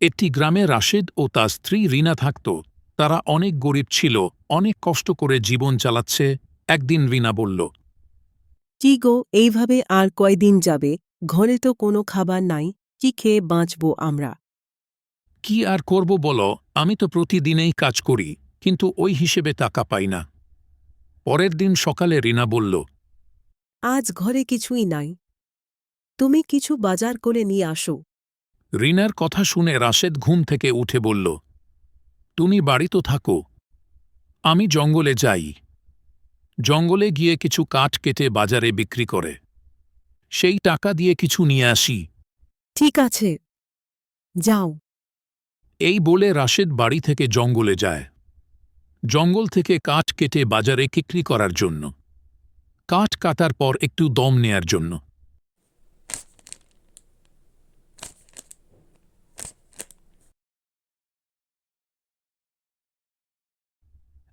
একটি গ্রামে রাশেদ ও তার স্ত্রী রিনা থাকত। তারা অনেক গরিব ছিল অনেক কষ্ট করে জীবন চালাচ্ছে একদিন রিনা বলল কি গো এইভাবে আর কয়দিন যাবে ঘরে তো কোনো খাবার নাই কি খেয়ে বাঁচব আমরা? কি আর করব বলো আমি তো প্রতিদিনেই কাজ করি কিন্তু ওই হিসেবে টাকা পাই না। পরের দিন সকালে রিনা বলল আজ ঘরে কিছুই নাই। তুমি কিছু বাজার করে নিয়ে আসো রিনার কথা শুনে রাশেদ ঘুম থেকে উঠে বলল তুমি বাড়ি তো থাকো। আমি জঙ্গলে যাই। জঙ্গলে গিয়ে কিছু কাঠ কেটে বাজারে বিক্রি করে। সেই টাকা দিয়ে কিছু নিয়ে আসি। ঠিক আছে। যাও। এই বলে রাশেদ বাড়ি থেকে জঙ্গলে যায়। জঙ্গল থেকে কাঠ কেটে বাজারে বিক্রি করার জন্য। কাঠ কাটার পর একটু দম নেয়ার জন্য।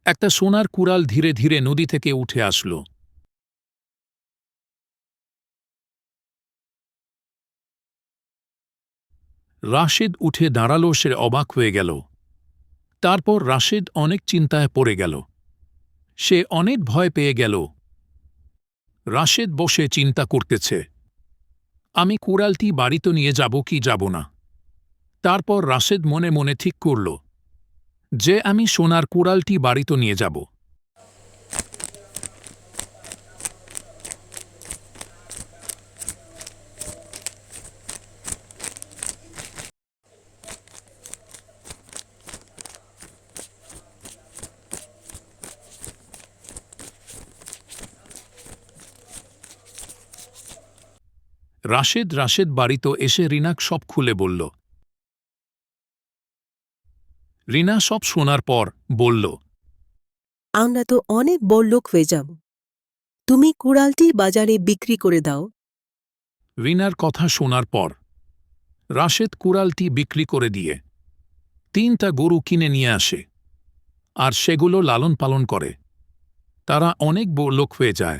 একটা সোনার কুড়াল ধীরে ধীরে নদী থেকে উঠে আসলো। রাশেদ উঠে দাঁড়াল, সে অবাক হয়ে গেল। তারপর রাশেদ অনেক চিন্তায় পড়ে গেল। সে অনেক ভয় পেয়ে গেল। রাশেদ বসে চিন্তা করতেছে, আমি কুড়ালটি বাড়িতে নিয়ে যাব কি যাব না? তারপর রাশেদ মনে মনে ঠিক করল যে আমি সোনার কুড়ালটি বাড়িতে নিয়ে যাব। রাশেদ রাশেদ বাড়িতে এসে রিনাক সব খুলে বলল রিনা সব শোনার পর বলল আমরা তো অনেক বড়লোক হয়ে যাব। তুমি কুড়ালটি বাজারে বিক্রি করে দাও। রিনার কথা শোনার পর রাশেদ কুড়ালটি বিক্রি করে দিয়ে তিনটা গরু কিনে নিয়ে আসে আর সেগুলো লালন পালন করে। তারা অনেক বড় লোক হয়ে যায়।